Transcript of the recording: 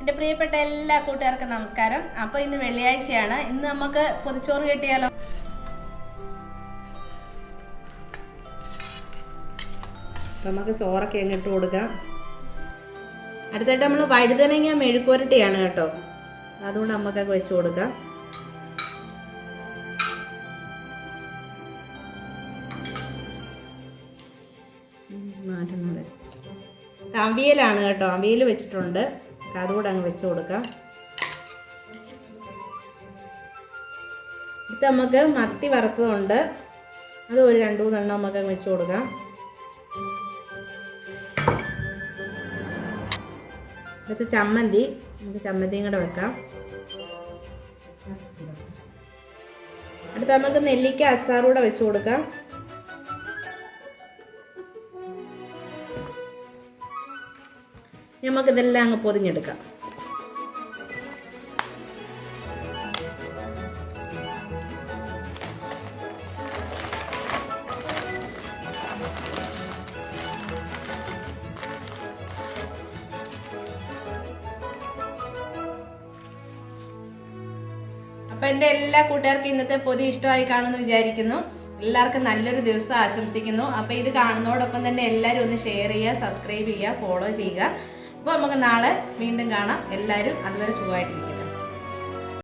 എന്റെ പ്രിയപ്പെട്ട എല്ലാ കൂട്ടുകാർക്കും നമസ്കാരം. അപ്പോൾ ഇന്ന് വെള്ളിയാഴ്ചയാണ്. ഇന്ന് നമുക്ക് പൊതിച്ചോറ് കിട്ടിയാലോ? നമുക്ക് ചോറൊക്കെ അങ്ങ് കൊടുക്കാം. അടുത്തായിട്ട് നമ്മൾ വഴുതനങ്ങ മെഴുക്കുരട്ടിയാണ് കേട്ടോ. അതുകൊണ്ട് നമുക്കൊക്കെ വെച്ച് കൊടുക്കാം. മാറ്റുന്നത് അവിയലാണ് കേട്ടോ. അവിയൽ വെച്ചിട്ടുണ്ട്. അതുകൂടെ അങ്ങ് വെച്ച് കൊടുക്കാം. ഇത് നമുക്ക് മത്തി വറുത്തതുണ്ട്. അത് ഒരു രണ്ട് മൂന്നെണ്ണം നമുക്ക് അങ്ങ് വെച്ച് കൊടുക്കാം. അടുത്ത് ചമ്മന്തി നമുക്ക് ചമ്മന്തിയും കൂടെ വെക്കാം. അടുത്ത് നമുക്ക് നെല്ലിക്ക അച്ചാറൂടെ വെച്ച് കൊടുക്കാം. നമുക്കിതെല്ലാം അങ്ങ് പൊതിഞ്ഞെടുക്കാം. അപ്പം എന്റെ എല്ലാ കൂട്ടുകാർക്കും ഇന്നത്തെ പൊതി ഇഷ്ടമായി കാണുമെന്ന് വിചാരിക്കുന്നു. എല്ലാവർക്കും നല്ലൊരു ദിവസം ആശംസിക്കുന്നു. അപ്പോൾ ഇത് കാണുന്നതോടൊപ്പം തന്നെ എല്ലാവരും ഒന്ന് ഷെയർ ചെയ്യുക സബ്സ്ക്രൈബ് ചെയ്യുക ഫോളോ ചെയ്യുക. അപ്പോൾ നമുക്ക് നാളെ വീണ്ടും കാണാം. എല്ലാവരും അതുവരെ സുഖമായിട്ടിരിക്കും